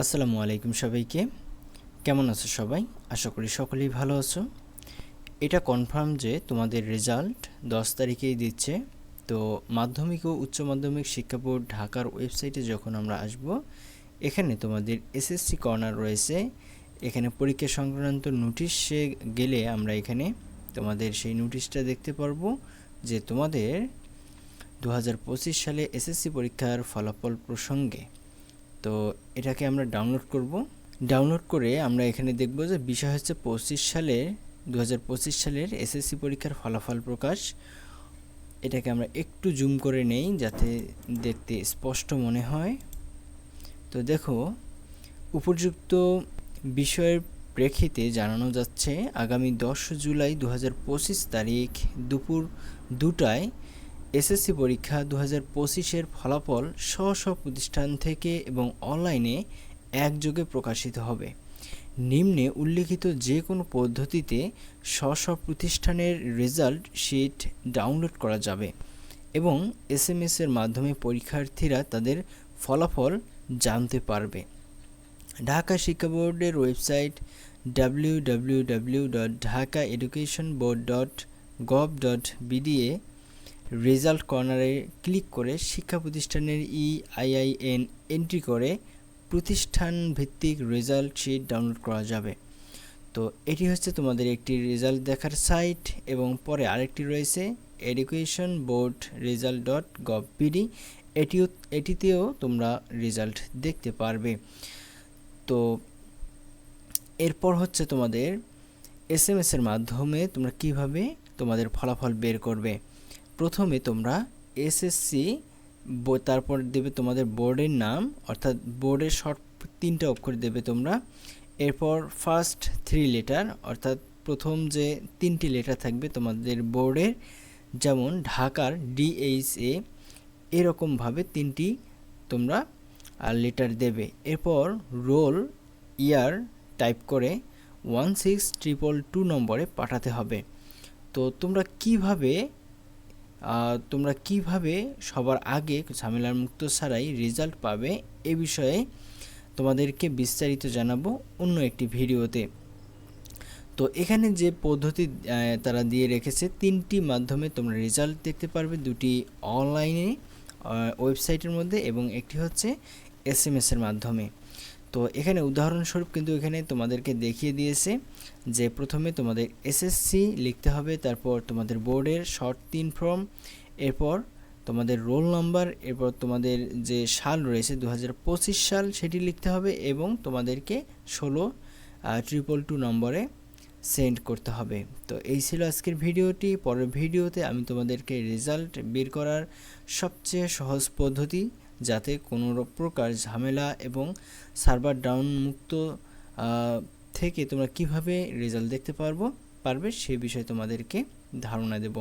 আসসালামু আলাইকুম সবাইকে। কেমন আছো সবাই? আশা করি সকলেই ভালো আছো। এটা কনফার্ম যে তোমাদের রেজাল্ট দশ তারিখেই দিচ্ছে। তো মাধ্যমিক ও উচ্চ মাধ্যমিক শিক্ষা বোর্ড ঢাকার ওয়েবসাইটে যখন আমরা আসব, এখানে তোমাদের এসএসসি কর্নার রয়েছে। এখানে পরীক্ষা সংক্রান্ত নোটিশে গেলে আমরা এখানে তোমাদের সেই নোটিশটা দেখতে পারব যে তোমাদের দু হাজার পঁচিশ সালে এসএসসি পরীক্ষার ফলাফল প্রসঙ্গে তো এটাকে আমরা ডাউনলোড করব। ডাউনলোড করে আমরা এখানে দেখব যে বিষয় হচ্ছে পঁচিশ সালে দু সালের এসএসসি পরীক্ষার ফলাফল প্রকাশ। এটাকে আমরা একটু জুম করে নেই যাতে দেখতে স্পষ্ট মনে হয়। তো দেখো, উপযুক্ত বিষয়ের প্রেক্ষিতে জানানো যাচ্ছে, আগামী দশ জুলাই দু হাজার পঁচিশ তারিখ দুপুর দুটায় এসএসসি পরীক্ষা দু হাজার পঁচিশের ফলাফল স্ব স্ব প্রতিষ্ঠান থেকে এবং অনলাইনে একযোগে প্রকাশিত হবে। নিম্নে উল্লেখিত যে কোনো পদ্ধতিতে স্ব স্ব প্রতিষ্ঠানের রেজাল্ট শিট ডাউনলোড করা যাবে এবং এস এম এর মাধ্যমে পরীক্ষার্থীরা তাদের ফলাফল জানতে পারবে। ঢাকা শিক্ষা বোর্ডের website W W W dot Dhaka education board dot gov dot B D result কর্নারে ক্লিক করে শিক্ষা প্রতিষ্ঠানের ই আইআইএন এন্ট্রি করে প্রতিষ্ঠান ভিত্তিক রেজাল্ট শিট ডাউনলোড করা যাবে। তো এটি হচ্ছে তোমাদের একটি রেজাল্ট দেখার সাইট এবং পরে আরেকটি রয়েছে education board result dot gov B D. এটিও, এটিতেও তোমরা রেজাল্ট দেখতে পারবে। তো এরপর হচ্ছে তোমাদের এস এম এর মাধ্যমে তোমরা কীভাবে তোমাদের ফলাফল বের করবে। প্রথমে তোমরা এসএসসি তারপর দেবে তোমাদের বোর্ডের নাম, অর্থাৎ বোর্ডের শর্ট তিনটা অক্ষর দেবে তোমরা। এরপর ফার্স্ট থ্রি লেটার অর্থাৎ প্রথম যে তিনটি লেটার থাকবে তোমাদের বোর্ডের যেমন ঢাকার ডিএইচএ এরকমভাবে তিনটি তোমরা লেটার দেবে। এরপর রোল ইয়ার টাইপ করে ওয়ান সিক্স ট্রিপল টু নম্বরে পাঠাতে হবে। তো তোমরা কীভাবে তোমরা কীভাবে সবার আগে ঝামেলার মুক্ত ছাড়াই রেজাল্ট পাবে এ বিষয়ে তোমাদেরকে বিস্তারিত জানাব অন্য একটি ভিডিওতে। তো এখানে যে পদ্ধতি তারা দিয়ে রেখেছে, তিনটি মাধ্যমে তোমরা রেজাল্ট দেখতে পারবে, দুটি অনলাইনে ওয়েবসাইটের মধ্যে এবং একটি হচ্ছে এস এম এর মাধ্যমে। তো এখানে উদাহরণস্বরূপ কিন্তু এখানে তোমাদেরকে দেখিয়ে দিয়েছে যে প্রথমে তোমাদের এসএসসি লিখতে হবে, তারপর তোমাদের বোর্ডের শর্ট তিন ফর্ম, এরপর তোমাদের রোল নাম্বার, এরপর তোমাদের যে সাল রয়েছে দু হাজার পঁচিশ সাল সেটি লিখতে হবে এবং তোমাদেরকে ষোলো ট্রিপল টু নম্বরে সেন্ড করতে হবে। তো এই ছিল আজকের ভিডিওটি। পরের ভিডিওতে আমি তোমাদেরকে রেজাল্ট বের করার সবচেয়ে সহজ পদ্ধতি যাতে কোনো প্রকার ঝামেলা এবং সার্ভার ডাউন মুক্ত থেকে তোমরা কীভাবে রেজাল্ট দেখতে পারব, পারবে সে বিষয়ে তোমাদেরকে ধারণা দেব।